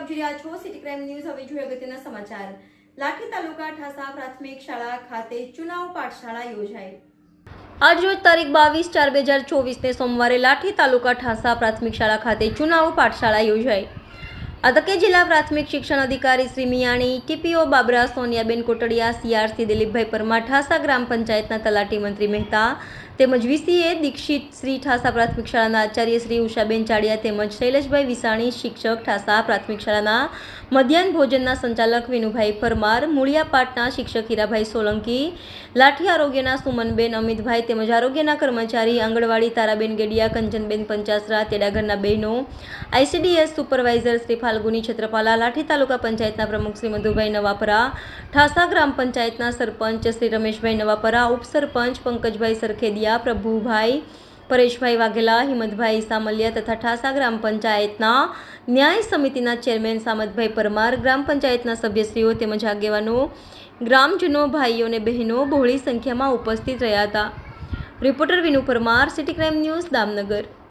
આપ જોઈ રહ્યા છો સિટી ક્રાઇમ ન્યૂઝ. હવે જોઈએ અગત્યના સમાચાર. લાઠી તાલુકા ઠાસા પ્રાથમિક શાળા ખાતે ચુનાવ પાઠશાળા યોજાઈ. આજ રોજ તારીખ બાવીસ ચાર બે હજાર ચોવીસને સોમવારે લાઠી તાલુકા ઠાસા પ્રાથમિક શાળા ખાતે ચુનાવ પાઠશાળા યોજાઈ. આ જિલ્લા પ્રાથમિક શિક્ષણ અધિકારી શ્રી મિયાણી, ટીપીઓ બાબરા, સોનિયાબેન કોટડિયા, સીઆરસી દિલીપભાઈ પરમાર, ઠાસા ગ્રામ પંચાયતના તલાટી મંત્રી મહેતા તેમજ વીસીએ દીક્ષિત શ્રી ઠાસા પ્રાથમિક શાળાના આચાર્ય શ્રી ઉષાબેન ચાડિયા તેમજ શૈલેષભાઈ વિસાણી શિક્ષક ઠાસા પ્રાથમિક શાળાના મધ્યાહન ભોજનના સંચાલક વિનુભાઈ પરમાર, મૂળિયાપાટના શિક્ષક હીરાભાઈ સોલંકી, લાઠી આરોગ્યના સુમનબેન અમિતભાઈ તેમજ આરોગ્યના કર્મચારી આંગણવાડી તારાબેન ગેડિયા કંચનબેન પંચાસરા, તેડાગરના બહેનો, આઈસીડીએસ સુપરવાઇઝર શ્રી ફાલ્ગુની છત્રપાલા, લાઠી તાલુકા પંચાયતના પ્રમુખ શ્રી મધુભાઈ નવાપરા, ઠાસા ગ્રામ પંચાયતના સરપંચ શ્રી રમેશભાઈ નવાપરા, ઉપસરપંચ પંકજભાઈ સરખેદિયા પ્રભુભાઈ પરેશભાઈ વાઘેલા, હિંમતભાઈ સામલિયા તથા ઠાસા ગ્રામ પંચાયતના ન્યાય સમિતિના ચેરમેન સામતભાઈ પરમાર ગ્રામ પંચાયતના સભ્યશ્રીઓ તેમજ આગેવાનો, ગ્રામજનો, ભાઈઓ અને બહેનો બહોળી સંખ્યામાં ઉપસ્થિત રહ્યા હતા. Reporter Vinu Parmar, city crime news, Damnagar.